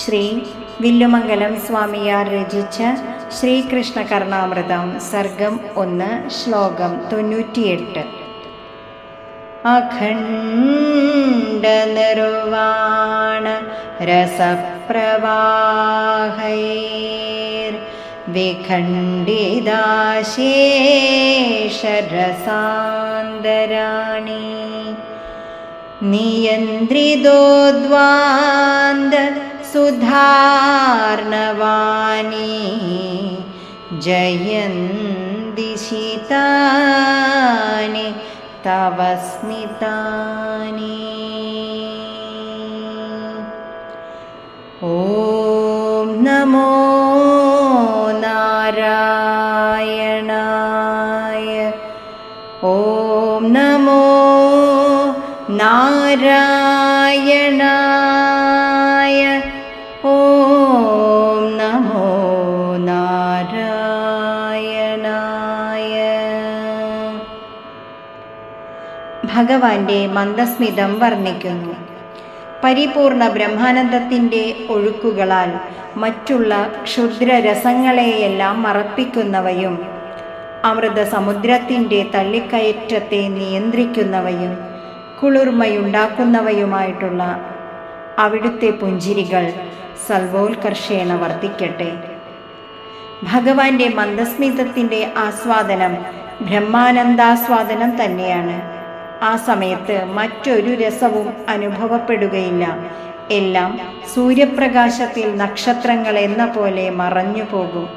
ശ്രീ വില്ലുമംഗലം സ്വാമിയാർ രചിച്ച ശ്രീകൃഷ്ണ കർണാമൃതം സർഗം ഒന്ന് ശ്ലോകം തൊണ്ണൂറ്റിയെട്ട്. അഖണ്ഡ നിർവാണ രസപ്രവാഹൈർ വിഖണ്ഡിതാശേഷരസാന്തരാണി. നിയന്ത്രിതോദ്വാന്ത सुधार्णवानि जयन्दिशितानि तव स्मितानि। ॐ नमो नारायणाय। ॐ नमो नारायणाय। ഭഗവാന്റെ മന്ദസ്മിതം വർണിക്കുന്നു. പരിപൂർണ ബ്രഹ്മാനന്ദത്തിന്റെ ഒഴുക്കുകളാൽ മറ്റുള്ള ക്ഷുദ്രരസങ്ങളെയെല്ലാം മറപ്പിക്കുന്നവയും അമൃത സമുദ്രത്തിന്റെ തള്ളിക്കയറ്റത്തെ നിയന്ത്രിക്കുന്നവയും കുളിർമയുണ്ടാക്കുന്നവയുമായിട്ടുള്ള അവിടുത്തെ പുഞ്ചിരികൾ സർവോത്കർഷേണ വർദ്ധിക്കട്ടെ. ഭഗവാന്റെ മന്ദസ്മിതത്തിന്റെ ആസ്വാദനം ബ്രഹ്മാനന്ദാസ്വാദനം തന്നെയാണ്. ആ സമയത്ത് മറ്റൊരു രസവും അനുഭവപ്പെടുകയില്ല. എല്ലാം സൂര്യപ്രകാശത്തിൽ നക്ഷത്രങ്ങൾ എന്ന പോലെ മറഞ്ഞു പോകും.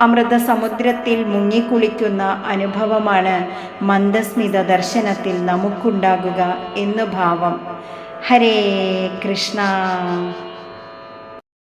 അമൃത സമുദ്രത്തിൽ മുങ്ങിക്കുളിക്കുന്ന അനുഭവമാണ് മന്ദസ്മിത ദർശനത്തിൽ നമുക്കുണ്ടാകുക എന്നു ഭാവം. ഹരേ കൃഷ്ണ.